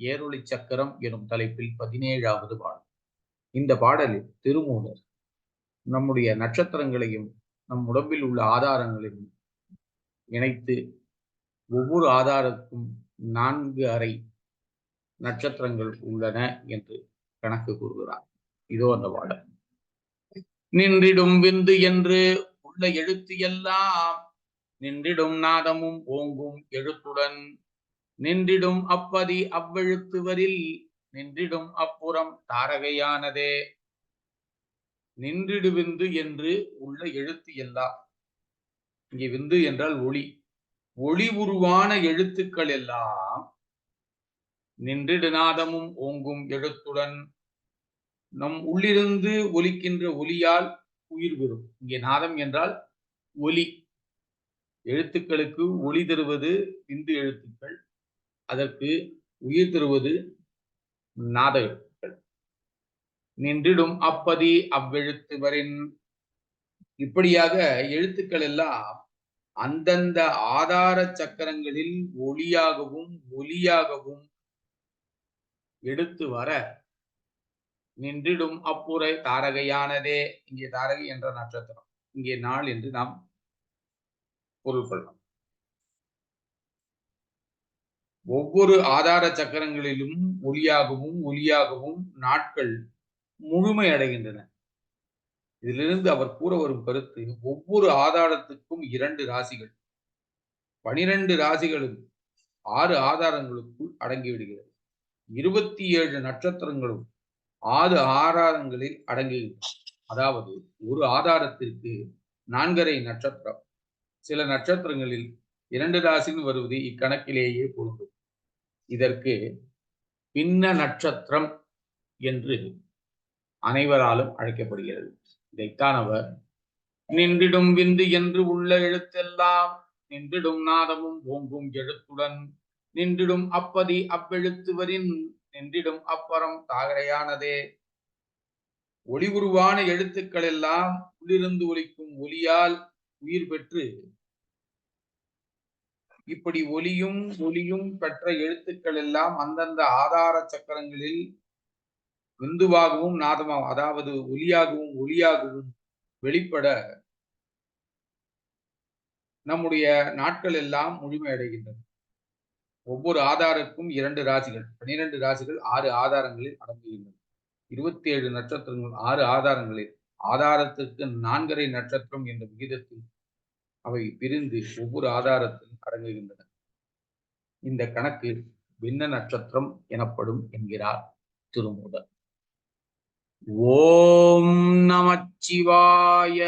ஏரொளி சக்கரம் எனும் தலைப்பில் பதினேழாவது பாடல். இந்த பாடலில் திருமூலர் நம்முடைய நட்சத்திரங்களையும் நம் உடம்பில் உள்ள ஆதாரங்களையும் இணைத்து ஒவ்வொரு ஆதாரத்துக்கும் நான்கு அறை நட்சத்திரங்கள் உள்ளன என்று கணக்கு கூறுகிறார். இதோ அந்த பாடல். நின்றிடும் விந்து என்று உள்ள எழுத்து எல்லாம் நின்றிடும் நாதமும் ஓங்கும் எழுத்துடன் நின்றிடும் அப்பதி அவ்வெழுத்துவரில் நின்றிடும் அப்புறம் தாரகையானதே. நின்றிடு விந்து என்று உள்ள எழுத்து எல்லாம் இங்கே விந்து என்றால் ஒளி. ஒளி உருவான எழுத்துக்கள் எல்லாம் நின்றிடு நாதமும் ஓங்கும் எழுத்துடன். நம் உள்ளிருந்து ஒலிக்கின்ற ஒலியால் உயிர் பெறும். இங்கே நாதம் என்றால் ஒலி. எழுத்துக்களுக்கு ஒளி தருவது விந்து எழுத்துக்கள். அதற்கு உயிர் தருவது நாதகங்கள் நின்றிடும் அப்பதி அவ்வெழுத்துவரின் இப்படியாக எழுத்துக்கள் எல்லாம் அந்தந்த ஆதார சக்கரங்களில் ஒளியாகவும் ஒலியாகவும் எடுத்து வர நின்றிடும் அப்புறை தாரகையானதே. இங்கே தாரகை என்ற நட்சத்திரம். இங்கே நாள் என்று நாம் பொருள் கொள்ளலாம். ஒவ்வொரு ஆதார சக்கரங்களிலும் ஒளியாகவும் ஒளியாகவும் நாட்கள் முழுமை அடைகின்றன. இதிலிருந்து அவர் கூற வரும் கருத்து ஒவ்வொரு ஆதாரத்துக்கும் இரண்டு ராசிகள் பனிரெண்டு ராசிகளும் ஆறு ஆதாரங்களுக்குள் அடங்கிவிடுகிறது. இருபத்தி ஏழு நட்சத்திரங்களும் ஆறு ஆதாரங்களில் அடங்குகின்றன அதாவது ஒரு ஆதாரத்திற்கு நான்கரை நட்சத்திரம். சில நட்சத்திரங்களில் இரண்டு ராசின்னு வருவது இக்கணக்கிலேயே பொருந்தும். இதற்கு பின்ன நட்சத்திரம் என்று அனைவராலும் அழைக்கப்படுகிறது. இதைத்தான் அவர் நின்றிடும் விந்து என்று உள்ள எழுத்தெல்லாம் நின்றிடும் நாதமும் ஓங்கும் எழுத்துடன் நின்றிடும் அப்பதி அவ்வெழுத்துவரின் நின்றிடும் அப்பறம் தாகரையானதே. ஒளி உருவான எழுத்துக்கள் எல்லாம் உள்ளிருந்து ஒலிக்கும் ஒலியால் உயிர் பெற்று இப்படி ஒலியும் ஒலியும் பெற்ற எழுத்துக்கள் எல்லாம் அந்தந்த ஆதார சக்கரங்களில் விந்துவாகவும் நாதமாகவும் அதாவது ஒலியாகவும் ஒளியாகவும் வெளிப்பட நம்முடைய நாட்கள் எல்லாம் முழுமையடைகின்றன ஒவ்வொரு ஆதாரக்கும் இரண்டு ராசிகள் பனிரெண்டு ராசிகள் ஆறு ஆதாரங்களில் அடங்குகின்றன. இருபத்தி ஏழு நட்சத்திரங்கள் ஆறு ஆதாரங்களில் ஆதாரத்திற்கு நான்கரை நட்சத்திரம் என்ற விகிதத்தில் அவை பிரிந்து ஒவ்வொரு ஆதாரத்திலும் அடங்குகின்றன. இந்த கணக்கு பின்ன நட்சத்திரம் எனப்படும் என்கிறார் திருமூலர். ஓம் நமச்சிவாய